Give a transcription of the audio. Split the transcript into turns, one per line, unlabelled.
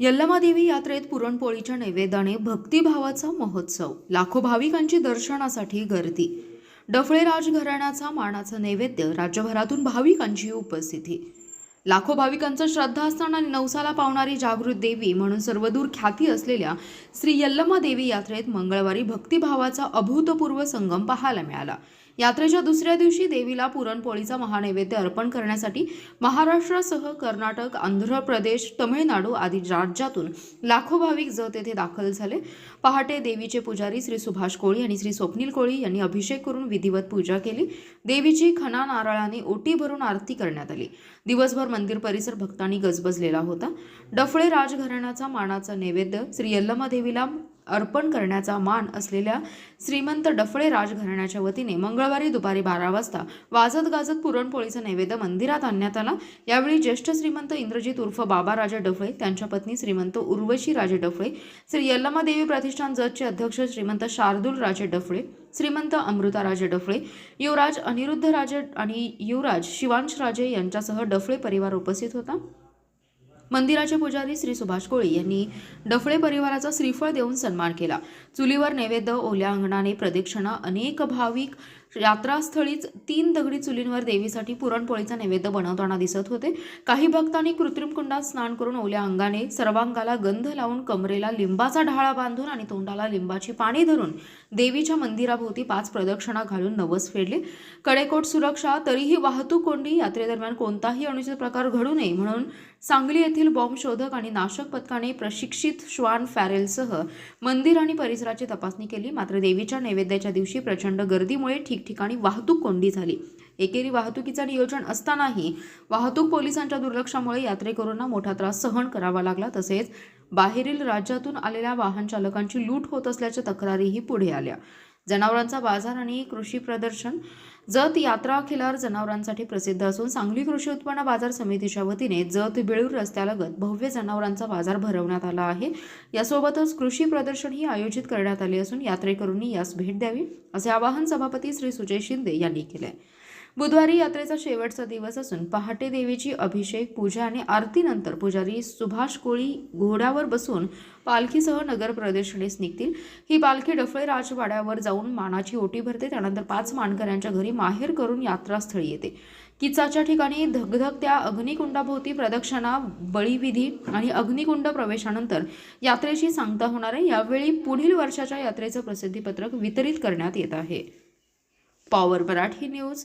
यल्लमादेवी यात्रेत पुरणपोळीच्या नैवेद्याने भक्तिभावाचा महोत्सव लाखो भाविकांची दर्शनासाठी गर्दी. डफळे राजघराण्याचा मानाचा नैवेद्य राज्यभरातून भाविकांची उपस्थिती. लाखो भाविकांचं श्रद्धास्थान आणि नवसाला पावणारी जागृत देवी म्हणून सर्वदूर ख्याती असलेल्या श्री यल्लमा देवी यात्रेत मंगळवारी भक्तिभावाचा अभूतपूर्व संगम पाहायला मिळाला. यात्रेच्या दुसऱ्या दिवशी देवीला पुरणपोळीचा महानैवेद्य अर्पण करण्यासाठी महाराष्ट्रासह कर्नाटक आंध्र प्रदेश तमिळनाडू आदी राज्यातून लाखो भाविक जत येथे दाखल झाले. पहाटे देवीचे पुजारी श्री सुभाष कोळी आणि श्री स्वप्नील कोळी यांनी अभिषेक करून विधिवत पूजा केली. देवीची खना नारळाने ओटी भरून आरती करण्यात आली. दिवसभर मंदिर परिसर भक्तांनी गजबजलेला होता. डफळे राजघराण्याचा मानाचा नैवेद्य श्री यल्लमा देवीला अर्पण करण्याचा मान असलेल्या श्रीमंत डफळे राजघराण्याच्या वतीने मंगळवारी दुपारी बारा वाजता वाजत गाजत पुरणपोळीचं नैवेद्य मंदिरात आणण्यात आला. यावेळी ज्येष्ठ श्रीमंत इंद्रजित उर्फ बाबा राजा डफळे त्यांच्या पत्नी श्रीमंत उर्वशी राजे डफळे श्री यल्लमा देवी प्रतिष्ठान जतचे अध्यक्ष श्रीमंत शार्दूल राजे डफळे श्रीमंत अमृता राजे डफळे युवराज अनिरुद्ध राजे आणि युवराज शिवांश राजे यांच्यासह डफळे परिवार उपस्थित होता. मंदिराचे पुजारी श्री सुभाष कोळी यांनी डफळे परिवाराचा श्रीफळ देऊन सन्मान केला. चुलीवर नैवेद्य ओल्या अंगणाने प्रदक्षिणा अनेक भाविक यात्रास्थळीच तीन दगडी चुलींवर देवीसाठी पुरणपोळीचा नैवेद्य बनवताना दिसत होते. काही भक्तांनी कृत्रिम कुंडात स्नान करून ओल्या अंगाने सर्वांगाला गंध लावून कमरेला लिंबाचा ढाळा बांधून आणि तोंडाला लिंबाची पाणी धरून देवीच्या मंदिराभोवती पाच प्रदक्षिणा घालून नवस फेडले. कडेकोट सुरक्षा तरीही वाहतूक कोंडी यात्रेदरम्यान कोणताही अनुचित प्रकार घडू नये म्हणून सांगली येथील बॉम्ब शोधक आणि नाशक पथकाने प्रशिक्षित श्वान फॅरेलसह मंदिर आणि परिसराची तपासणी केली. मात्र देवीच्या नैवेद्याच्या दिवशी प्रचंड गर्दीमुळे ठिकठिकाणी वाहतूक कोंडी झाली. एकेरी वाहतुकीचं नियोजन असतानाही वाहतूक पोलिसांच्या दुर्लक्षामुळे यात्रेकरूंना मोठा त्रास सहन करावा लागला. तसेच बाहेरील राज्यातून आलेल्या वाहन चालकांची लूट होत असल्याच्या तक्रारीही पुढे आल्या. जनावरांचा बाजार आणि कृषी प्रदर्शन. जत यात्रा खिलार जनावरांसाठी प्रसिद्ध असून सांगली कृषी उत्पन्न बाजार समितीच्या वतीने जत बेळूर रस्त्यालगत भव्य जनावरांचा बाजार भरवण्यात आला आहे. यासोबतच कृषी प्रदर्शनही आयोजित करण्यात आले असून यात्रेकरूंनी यास भेट द्यावी असे आवाहन सभापती श्री सुजय शिंदे यांनी केले. बुधवारी यात्रेचा शेवटचा दिवस असून पहाटे देवीची अभिषेक पूजा आणि आरतीनंतर पुजारी सुभाष कोळी घोड्यावर बसून पालखीसह नगर प्रदक्षिणेस निघतील. ही पालखी डफळे राजवाड्यावर जाऊन मानाची ओटी भरते. त्यानंतर पाच मानकऱ्यांच्या घरी माहेर करून यात्रास्थळी येते. किचाच्या ठिकाणी धगधगत्या अग्निकुंडाभोवती प्रदक्षिणा बळीविधी आणि अग्निकुंड प्रवेशानंतर यात्रेची सांगता होणार आहे यावेळी पुढील वर्षाच्या यात्रेचं प्रसिद्धीपत्रक वितरित करण्यात येत आहे. Power Marathi news